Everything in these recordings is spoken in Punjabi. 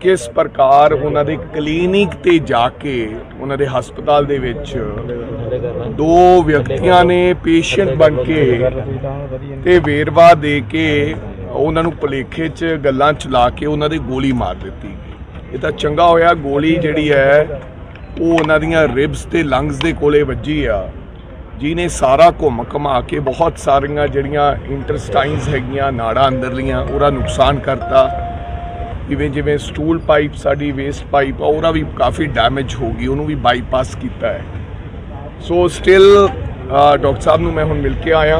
ਕਿਸ ਪ੍ਰਕਾਰ ਉਹਨਾਂ ਦੇ ਕਲੀਨਿਕ ਤੇ ਜਾ ਕੇ ਉਹਨਾਂ ਦੇ ਹਸਪਤਾਲ ਦੇ ਵਿੱਚ ਦੋ ਵਿਅਕਤੀਆਂ ਨੇ ਪੇਸ਼ੈਂਟ ਬਣ ਕੇ ਤੇ ਵੇਰਵਾ ਦੇ ਕੇ ਉਹਨਾਂ ਨੂੰ ਭੁਲੇਖੇ 'ਚ ਗੱਲਾਂ ਚਲਾ ਕੇ ਉਹਨਾਂ ਦੀ ਗੋਲੀ ਮਾਰ ਦਿੱਤੀ ਇਹ ਤਾਂ ਚੰਗਾ ਹੋਇਆ, ਗੋਲੀ ਜਿਹੜੀ ਹੈ, ਉਹ ਉਹਨਾਂ ਦੀਆਂ ਰਿਬਸ ਤੇ ਲੰਗਸ ਦੇ ਕੋਲੇ ਵੱਜੀ ਆ। ਜਿਹਨੇ ਸਾਰਾ ਘੁੰਮ ਘਮਾ ਕੇ ਬਹੁਤ ਸਾਰੀਆਂ ਜਿਹੜੀਆਂ ਇੰਟਰਸਟਾਈਨਸ ਹੈਗੀਆਂ, ਨਾੜਾਂ ਅੰਦਰਲੀਆਂ, ਉਹਦਾ ਨੁਕਸਾਨ ਕਰਤਾ। ਜਿਵੇਂ ਜਿਵੇਂ ਸਟੂਲ ਪਾਈਪ ਸਾਡੀ ਵੇਸਟ ਪਾਈਪ ਆ, ਉਹਦਾ ਵੀ ਕਾਫੀ ਡੈਮੇਜ ਹੋ ਗਈ, ਉਹਨੂੰ ਵੀ ਬਾਈਪਾਸ ਕੀਤਾ ਹੈ। ਸੋ ਸਟਿਲ ਡਾਕਟਰ ਸਾਹਿਬ ਨੂੰ ਮੈਂ ਹੁਣ ਮਿਲ ਕੇ ਆਇਆ।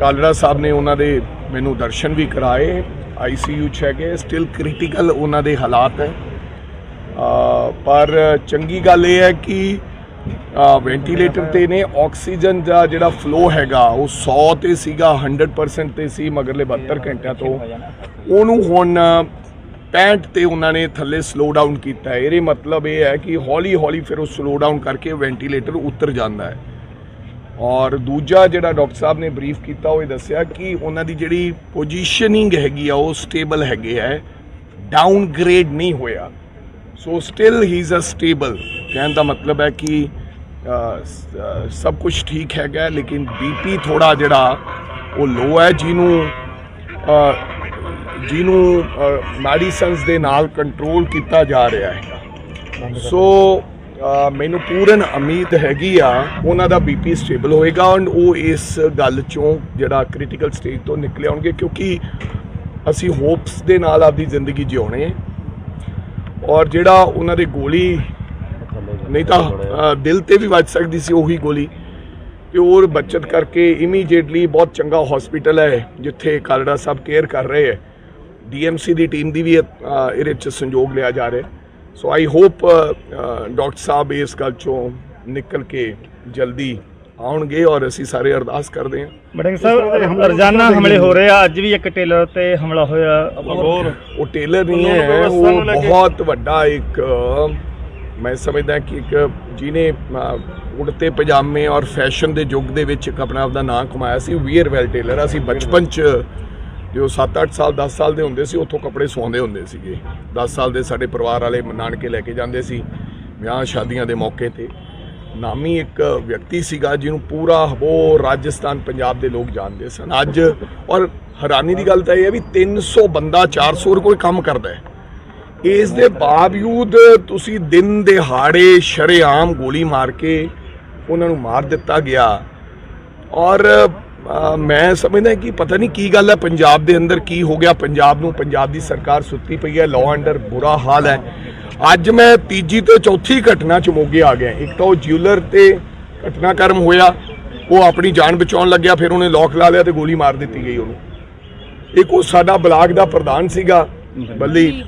ਕਾਲੜਾ ਸਾਹਿਬ ਨੇ ਉਹਨਾਂ ਦੇ ਮੈਨੂੰ ਦਰਸ਼ਨ ਵੀ ਕਰਾਏ ਆਈਸੀਯੂ ਚ ਹੈਗੇ ਸਟਿਲ ਕ੍ਰਿਟੀਕਲ ਉਹਨਾਂ ਦੇ ਹਾਲਾਤ ਹੈ। ਪਰ ਚੰਗੀ ਗੱਲ ਇਹ ਹੈ ਕਿ ਵੈਂਟੀਲੇਟਰ ਤੇ ਨੇ ਆਕਸੀਜਨ ਦਾ ਜਿਹੜਾ ਫਲੋ ਹੈਗਾ, ਉਹ 100 ਤੇ ਸੀਗਾ 100% ਤੇ ਸੀ, ਮਗਰਲੇ 72 ਘੰਟਿਆਂ ਤੋਂ। ਉਹਨੂੰ ਹੁਣ 65 ਤੇ ਉਹਨਾਂ ਨੇ ਥੱਲੇ ਸਲੋ ਡਾਊਨ ਕੀਤਾ ਇਹਦੇ ਮਤਲਬ ਇਹ ਹੈ ਕਿ ਹੌਲੀ ਹੌਲੀ ਫਿਰ ਉਹ ਸਲੋ ਡਾਊਨ ਕਰਕੇ ਵੈਂਟੀਲੇਟਰ ਉੱਤਰ ਜਾਂਦਾ ਹੈ। ਔਰ ਦੂਜਾ ਜਿਹੜਾ ਡਾਕਟਰ ਸਾਹਿਬ ਨੇ ਬਰੀਫ ਕੀਤਾ, ਉਹ ਇਹ ਦੱਸਿਆ ਕਿ ਉਹਨਾਂ ਦੀ ਜਿਹੜੀ ਪੋਜੀਸ਼ਨਿੰਗ ਹੈਗੀ ਆ, ਉਹ ਸਟੇਬਲ ਹੈਗੇ ਹੈ ਡਾਊਨਗ੍ਰੇਡ ਨਹੀਂ ਹੋਇਆ। So still he is a stable ਕਹਿਣ ਦਾ ਮਤਲਬ ਹੈ ਕਿ ਸਭ ਕੁਝ ਠੀਕ ਹੈਗਾ, ਲੇਕਿਨ ਬੀਪੀ ਥੋੜਾ ਜਿਹੜਾ, ਉਹ ਲੋ ਹੈ, ਜਿਹਨੂੰ ਜਿਹਨੂੰ ਮੈਡੀਸਨਸ ਦੇ ਨਾਲ ਕੰਟਰੋਲ ਕੀਤਾ ਜਾ ਰਿਹਾ ਹੈ। ਸੋ ਮੈਨੂੰ ਪੂਰਨ ਉਮੀਦ ਹੈਗੀ ਆ, ਉਹਨਾਂ ਦਾ ਬੀਪੀ ਸਟੇਬਲ ਹੋਏਗਾ ਐਂਡ ਉਹ ਇਸ ਗੱਲ ਚੋਂ ਜਿਹੜਾ ਕ੍ਰਿਟੀਕਲ ਸਟੇਜ ਤੋਂ ਨਿਕਲੇ ਆਉਣਗੇ ਕਿਉਂਕਿ ਅਸੀਂ ਹੋਪਸ ਦੇ ਨਾਲ ਆਪਦੀ ਜ਼ਿੰਦਗੀ ਜਿਉਣੇ ਹੈ ਔਰ ਜਿਹੜਾ ਉਹਨਾਂ ਦੇ ਗੋਲੀ, ਨਹੀਂ ਤਾਂ ਦਿਲ ਤੇ ਵੀ ਵੱਜ ਸਕਦੀ ਸੀ ਉਹੀ ਗੋਲੀ। ਤੇ ਹੋਰ ਬਚਤ ਕਰਕੇ ਇਮੀਡੀਏਟਲੀ ਬਹੁਤ ਚੰਗਾ ਹਸਪੀਟਲ ਹੈ, ਜਿੱਥੇ ਕਾਲੜਾ ਸਾਹਿਬ ਕੇਅਰ ਕਰ ਰਹੇ ਹੈ। ਡੀਐਮਸੀ ਦੀ ਟੀਮ ਦੀ ਵੀ ਇਹਦੇ ਚ ਸੰਯੋਗ ਲਿਆ ਜਾ ਰਿਹਾ ਸੋ ਆਈ ਹੋਪ ਡਾਕਟਰ ਸਾਹਿਬ ਇਸ ਗੱਲ ਚੋਂ ਨਿਕਲ ਕੇ ਜਲਦੀ ਆਉਣਗੇ ਔਰ ਅਸੀਂ ਸਾਰੇ ਅਰਦਾਸ ਕਰਦੇ ਹਾਂ। ਬੜਿੰਗ ਸਾਹਿਬ ਰੋਜ਼ਾਨਾ ਹਮਲੇ ਹੋ ਰਹੇ ਆ ਅੱਜ ਵੀ ਇੱਕ ਟੇਲਰ ਤੇ ਹਮਲਾ ਹੋਇਆ। ਉਹ ਟੇਲਰ ਨਹੀਂ ਹੈ ਉਹ ਬਹੁਤ ਵੱਡਾ ਇੱਕ ਮੈਂ ਸਮਝਦਾ ਕਿ ਇੱਕ ਜਿਹਨੇ ਉੜਤੇ ਪਜਾਮੇ ਔਰ ਫੈਸ਼ਨ ਦੇ ਯੁੱਗ ਦੇ ਵਿੱਚ ਇੱਕ ਆਪਣਾ ਆਪਦਾ ਨਾਂ ਕਮਾਇਆ ਸੀ ਵੀਅਰ ਵੈਲ ਟੇਲਰ ਅਸੀਂ ਬਚਪਨ ਚ ਜੋ 7-8 ਸਾਲ 10 ਸਾਲ ਦੇ ਹੁੰਦੇ ਸੀ, ਉੱਥੋਂ ਕੱਪੜੇ ਸਵਾਉਂਦੇ ਹੁੰਦੇ ਸੀਗੇ। 10 ਸਾਲ ਦੇ ਸਾਡੇ ਪਰਿਵਾਰ ਵਾਲੇ ਨਾਨਕੇ ਲੈ ਕੇ ਜਾਂਦੇ ਸੀ, ਵਿਆਹ ਸ਼ਾਦੀਆਂ ਦੇ ਮੌਕੇ ਤੇ। ਨਾਮੀ ਇੱਕ ਵਿਅਕਤੀ ਸੀਗਾ ਜਿਹਨੂੰ ਪੂਰਾ ਉਹ ਰਾਜਸਥਾਨ, ਪੰਜਾਬ ਦੇ ਲੋਕ ਜਾਣਦੇ ਸਨ। ਅੱਜ, ਔਰ ਹੈਰਾਨੀ ਦੀ ਗੱਲ ਤਾਂ ਇਹ ਹੈ ਵੀ 300 ਬੰਦਾ 400 ਕੋਈ ਕੰਮ ਕਰਦਾ ਹੈ। ਇਸ ਦੇ ਬਾਵਜੂਦ ਤੁਸੀਂ ਦਿਨ ਦਿਹਾੜੇ ਸ਼ਰੇਆਮ ਗੋਲੀ ਮਾਰ ਕੇ ਉਹਨਾਂ ਨੂੰ ਮਾਰ ਦਿੱਤਾ ਗਿਆ। ਔਰ ਮੈਂ ਸਮਝਦਾ ਕਿ ਪਤਾ ਨਹੀਂ ਕੀ ਗੱਲ ਹੈ, ਪੰਜਾਬ ਦੇ ਅੰਦਰ ਕੀ ਹੋ ਗਿਆ, ਪੰਜਾਬ ਨੂੰ, ਪੰਜਾਬ ਦੀ ਸਰਕਾਰ ਸੁੱਤੀ ਪਈ ਹੈ ਲਾਅ ਅੰਡਰ ਬੁਰਾ ਹਾਲ ਹੈ। ਅੱਜ ਮੈਂ ਤੀਜੀ ਤੋਂ ਚੌਥੀ ਘਟਨਾ ਚ ਮੋਗੇ ਆ ਗਿਆ। ਇੱਕ ਤਾਂ ਉਹ ਜਿਊਲਰ ਤੇ ਘਟਨਾਕ੍ਰਮ ਹੋਇਆ, ਉਹ ਆਪਣੀ ਜਾਨ ਬਚਾਉਣ ਲੱਗਿਆ, ਫਿਰ ਉਹਨੇ ਲੋਕ ਲਾ ਲਿਆ ਤੇ ਗੋਲੀ ਮਾਰ ਦਿੱਤੀ ਗਈ ਉਹਨੂੰ। ਇੱਕ ਉਹ ਸਾਡਾ ਬਲਾਕ ਦਾ ਪ੍ਰਧਾਨ ਸੀਗਾ, ਬੱਲੀ।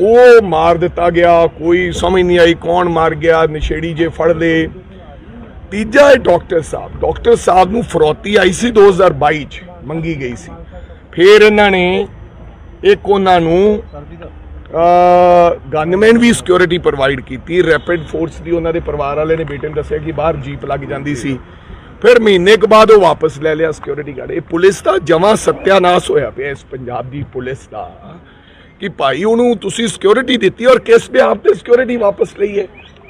ਉਹ ਮਾਰ ਦਿੱਤਾ ਗਿਆ, ਕੋਈ ਸਮਝ ਨਹੀਂ ਆਈ ਕੌਣ ਮਾਰ ਗਿਆ, ਨਸ਼ੇੜੀ ਜੇ ਫੜ ਲਏ। ਤੀਜਾ ਹੈ ਡਾਕਟਰ ਸਾਹਿਬ। ਡਾਕਟਰ ਸਾਹਿਬ ਨੂੰ ਫਰੋਤੀ ਆਈ ਸੀ 2022 ਚ, ਮੰਗੀ ਗਈ ਸੀ। ਫਿਰ ਇਹਨਾਂ ਨੇ ਇੱਕ ਉਹਨਾਂ ਨੂੰ ਗਨਮੈਨ ਵੀ ਸਿਕਿਉਰਿਟੀ ਪ੍ਰੋਵਾਈਡ ਕੀਤੀ। ਰੈਪਿਡ ਫੋਰਸ ਦੀ ਉਹਨਾਂ ਦੇ ਪਰਿਵਾਰ ਵਾਲੇ ਨੇ ਬੇਟੇ ਨੂੰ ਦੱਸਿਆ ਕਿ ਬਾਹਰ ਜੀਪ ਲੱਗ ਜਾਂਦੀ ਸੀ। ਫਿਰ ਮਹੀਨੇ ਕੁ ਬਾਅਦ ਉਹ ਵਾਪਸ ਲੈ ਲਿਆ ਸਿਕਿਉਰਿਟੀ ਗਾਰਡ ਇਹ ਪੁਲਿਸ ਦਾ ਜਮਾ ਸਤਿਆਨਾਸ਼ ਹੋਇਆ ਪਿਆ ਇਸ ਪੰਜਾਬ ਦੀ ਪੁਲਿਸ ਦਾ ਕਿ ਭਾਈ ਉਹਨੂੰ ਤੁਸੀਂ ਸਿਕਿਉਰਿਟੀ ਦਿੱਤੀ ਔਰ ਕਿਸ ਬਿਹਾਫ ਤੇ ਸਿਕਿਉਰਿਟੀ ਵਾਪਸ ਲਈ ਹੈ?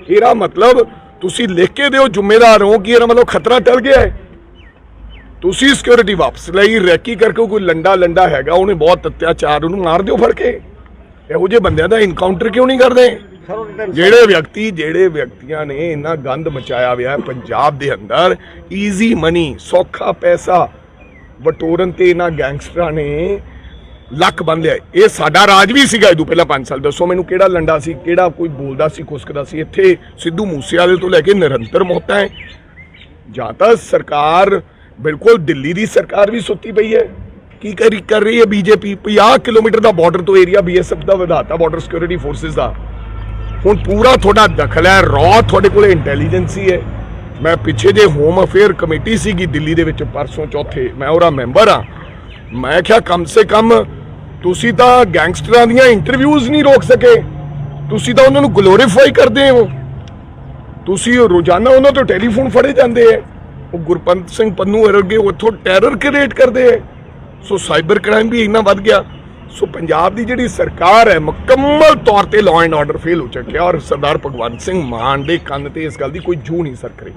ਇਹਦਾ ਮਤਲਬ ਤੁਸੀਂ ਲਿਖ ਕੇ ਦਿਓ ਜ਼ਿੰਮੇਦਾਰ ਹੋ ਕਿ ਇਹਦਾ ਮਤਲਬ ਖਤਰਾ ਟਲ ਗਿਆ ਹੈ? ਤੁਸੀਂ ਸਿਕਿਉਰਿਟੀ ਵਾਪਸ ਲਈ ਰੈਕੀ ਕਰਕੇ ਕੋਈ ਲੰਡਾ ਲੰਡਾ ਹੈਗਾ ਉਹਨੇ ਬਹੁਤ ਅਤਿਆਚਾਰ ਉਹਨੂੰ ਮਾਰ ਦਿਓ ਫੜ ਕੇ। ਇਹੋ ਜਿਹੇ ਬੰਦਿਆਂ ਦਾ ਇਨਕਾਊਂਟਰ ਕਿਉਂ ਨਹੀਂ ਕਰਦੇ? ਜਿਹੜੇ ਵਿਅਕਤੀ ਜਿਹੜੇ ਵਿਅਕਤੀਆਂ ਨੇ ਇੰਨਾ ਗੰਦ ਮਚਾਇਆ ਹੋਇਆ ਹੈ ਪੰਜਾਬ ਦੇ ਅੰਦਰ ਈਜ਼ੀ ਮਨੀ ਸੌਖਾ ਪੈਸਾ ਵਟੋਰਨ ਤੇ ਇਹਨਾਂ ਗੈਂਗਸਟਰਾਂ ਨੇ ਲੱਕ ਬੰਨ ਲਿਆ। ਇਹ ਸਾਡਾ ਰਾਜ ਵੀ ਸੀਗਾ ਇਹਦੋਂ ਪਹਿਲਾਂ 5 ਸਾਲ। ਦੱਸੋ ਮੈਨੂੰ ਕਿਹੜਾ ਲੰਡਾ ਸੀ, ਕਿਹੜਾ ਕੋਈ ਬੋਲਦਾ ਸੀ, ਖੁਸਕਦਾ ਸੀ? ਇੱਥੇ ਸਿੱਧੂ ਮੂਸੇਵਾਲੇ ਤੋਂ ਲੈ ਕੇ ਨਿਰੰਤਰ ਮੌਤਾਂ ਹੈ। ਜਾਂ ਤਾਂ ਸਰਕਾਰ ਬਿਲਕੁਲ ਦਿੱਲੀ ਦੀ ਸਰਕਾਰ ਵੀ ਸੁੱਤੀ ਪਈ ਹੈ। ਕੀ ਕਰੀ ਕਰ ਰਹੀ ਹੈ ਬੀਜੇਪੀ? 50 ਕਿਲੋਮੀਟਰ ਦਾ ਬਾਰਡਰ ਤੋਂ ਏਰੀਆ ਬੀਐਸਐਫ ਦਾ ਵਧਾਤਾ ਬਾਰਡਰ ਸਿਕਿਉਰਿਟੀ ਫੋਰਸਸ ਦਾ। ਹੁਣ ਪੂਰਾ ਤੁਹਾਡਾ ਦਖਲ ਹੈ ਰੌ ਤੁਹਾਡੇ ਕੋਲ ਇੰਟੈਲੀਜੈਂਸੀ ਹੈ ਮੈਂ ਪਿੱਛੇ ਜੇ ਹੋਮ ਅਫੇਅਰ ਕਮੇਟੀ ਸੀਗੀ ਦਿੱਲੀ ਦੇ ਵਿੱਚ, ਪਰਸੋਂ ਚੌਥੇ, ਮੈਂ ਉਹਦਾ ਮੈਂਬਰ ਆ ਮੈਂ ਕਿਹਾ ਕਮ ਸੇ ਕਮ ਤੁਸੀਂ ਤਾਂ ਗੈਂਗਸਟਰਾਂ ਦੀਆਂ ਇੰਟਰਵਿਊਜ਼ ਨਹੀਂ ਰੋਕ ਸਕੇ। ਤੁਸੀਂ ਤਾਂ ਉਹਨਾਂ ਨੂੰ ਗਲੋਰੀਫਾਈ ਕਰਦੇ ਹੋ। ਤੁਸੀਂ ਰੋਜ਼ਾਨਾ ਉਹਨਾਂ ਤੋਂ ਟੈਲੀਫੋਨ ਫੜੇ ਜਾਂਦੇ ਐ। ਉਹ ਗੁਰਪੰਤ ਸਿੰਘ ਪੰਨੂ ਵਰਗੇ ਉੱਥੋਂ ਟੈਰਰ ਕ੍ਰੀਏਟ ਕਰਦੇ ਐ। ਸੋ ਸਾਈਬਰ ਕ੍ਰਾਈਮ ਵੀ ਇੰਨਾ ਵੱਧ ਗਿਆ। ਸੋ ਪੰਜਾਬ ਦੀ ਜਿਹੜੀ ਸਰਕਾਰ ਹੈ ਮੁਕੰਮਲ ਤੌਰ ਤੇ ਲਾਅ ਐਂਡ ਆਰਡਰ ਫੇਲ ਹੋ ਚੁੱਕਿਆ ਔਰ ਸਰਦਾਰ ਭਗਵੰਤ ਸਿੰਘ ਮਾਨ ਦੇ ਕੰਨ ਤੇ ਇਸ ਗੱਲ ਦੀ ਕੋਈ ਜੂ ਨਹੀਂ ਸਰਕ ਰਹੀ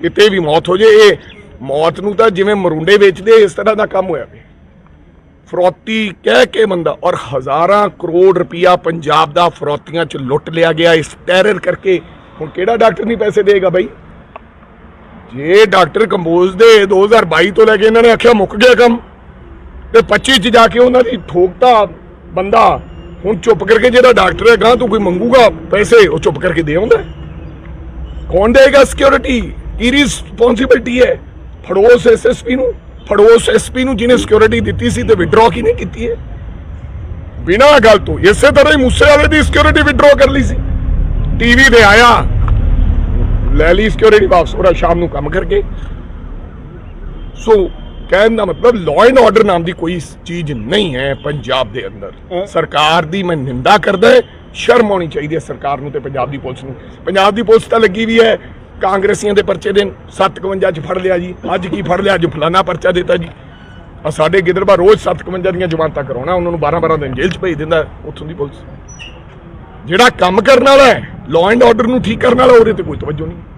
ਕਿਤੇ ਵੀ ਮੌਤ ਹੋ ਜੇ, ਇਹ ਮੌਤ ਨੂੰ ਤਾਂ ਜਿਵੇਂ ਮਰੁੰਡੇ ਵੇਚਦੇ, ਇਸ ਤਰ੍ਹਾਂ ਦਾ ਕੰਮ ਹੋਇਆ ਪਿਆ। ਫਰੋਤੀ ਕਹਿ ਕੇ ਬੰਦਾ ਔਰ ਹਜ਼ਾਰਾਂ ਕਰੋੜ ਰੁਪਇਆ ਪੰਜਾਬ ਦਾ ਫਰੋਤੀਆਂ ਚ ਲੁੱਟ ਲਿਆ ਗਿਆ। ਇਸ ਟੈਰਰ ਕਰਕੇ ਹੁਣ ਕਿਹੜਾ ਡਾਕਟਰ ਨਹੀਂ ਪੈਸੇ ਦੇਗਾ ਬਾਈ? ਜੇ ਡਾਕਟਰ ਕੰਬੋਜ ਦੇ 2022 ਤੋਂ ਲੈ ਕੇ ਇਹਨਾਂ ਨੇ ਆਖਿਆ ਮੁੱਕ ਗਿਆ ਕੰਮ, ਤੇ 25 ਚ ਜਾ ਕੇ ਉਹਨਾਂ ਦੀ ਠੋਕਤਾ ਬੰਦਾ ਹੁਣ ਚੁੱਪ ਕਰਕੇ ਜਿਹੜਾ ਡਾਕਟਰ ਹੈ ਗਾਂ ਤੋਂ ਕੋਈ ਮੰਗੂਗਾ ਪੈਸੇ, ਉਹ ਚੁੱਪ ਕਰਕੇ ਦੇ ਆਉਂਦਾ ਕੌਣ ਦੇਗਾ ਸਿਕਿਉਰਿਟੀ ਕੀ ਰਿਸਪੌਂਸਿਬਿਲਟੀ ਹੈ? ਫੜੋਸ ਐਸਐਸਪੀ ਨੂੰ। ਫੜੋਸ ਐਸਪੀ ਨੂੰ ਜਿਹਨੇ ਸਿਕਿਉਰਿਟੀ ਦਿੱਤੀ ਸੀ ਤੇ ਵਿਡਰਾਅ ਕਿਹਨੇ ਕੀਤੀ ਹੈ? ਬਿਨਾਂ ਗੱਲ ਤੋਂ ਇਸੇ ਤਰ੍ਹਾਂ ਹੀ ਮੂਸੇ ਵਾਲੇ ਦੀ ਸਿਕਿਉਰਿਟੀ ਵਿਡਰਾਅ ਕਰ ਲਈ ਸੀ। ਟੀਵੀ ਤੇ ਆਇਆ ਲੈ ਲਈ ਸਿਕਿਉਰਿਟੀ ਵਾਪਸ ਉਹਦਾ ਸ਼ਾਮ ਨੂੰ ਕੰਮ ਕਰਕੇ। ਸੋ ਕਹਿਣ ਦਾ ਮਤਲਬ ਲਾਅ ਐਂਡ ਆਰਡਰ ਨਾਮ ਦੀ ਕੋਈ ਚੀਜ਼ ਨਹੀਂ ਹੈ ਪੰਜਾਬ ਦੇ ਅੰਦਰ। ਸਰਕਾਰ ਦੀ ਮੈਂ ਨਿੰਦਾ ਕਰਦਾ ਸ਼ਰਮ ਆਉਣੀ ਚਾਹੀਦੀ ਹੈ ਸਰਕਾਰ ਨੂੰ ਤੇ ਪੰਜਾਬ ਦੀ ਪੁਲਿਸ ਨੂੰ। ਪੰਜਾਬ ਦੀ ਪੁਲਿਸ ਤਾਂ ਲੱਗੀ ਵੀ ਹੈ ਕਾਂਗਰਸੀਆਂ ਦੇ ਪਰਚੇ ਦੇ 57 ਚ ਫੜ ਲਿਆ ਜੀ। ਅੱਜ ਕੀ ਫੜ ਲਿਆ? ਅੱਜ ਫਲਾਨਾ ਪਰਚਾ ਦਿੱਤਾ ਜੀ। ਆ ਸਾਡੇ ਗਿੱਦੜਬਾ ਰੋਜ਼ 57 ਦੀਆਂ ਜ਼ਮਾਨਤਾਂ ਕਰਾਉਣਾ, ਉਹਨਾਂ ਨੂੰ 12 12 ਦਿਨ ਜੇਲ੍ਹ 'ਚ ਭੇਜ ਦਿੰਦਾ ਉੱਥੋਂ ਦੀ ਪੁਲਿਸ। ਜਿਹੜਾ ਕੰਮ ਕਰਨ ਵਾਲਾ ਹੈ ਲਾਅ ਐਂਡ ਆਰਡਰ ਨੂੰ ਠੀਕ ਕਰਨ ਵਾਲਾ, ਉਹਦੇ ਤੇ ਕੋਈ ਤਵੱਜੋ ਨਹੀਂ।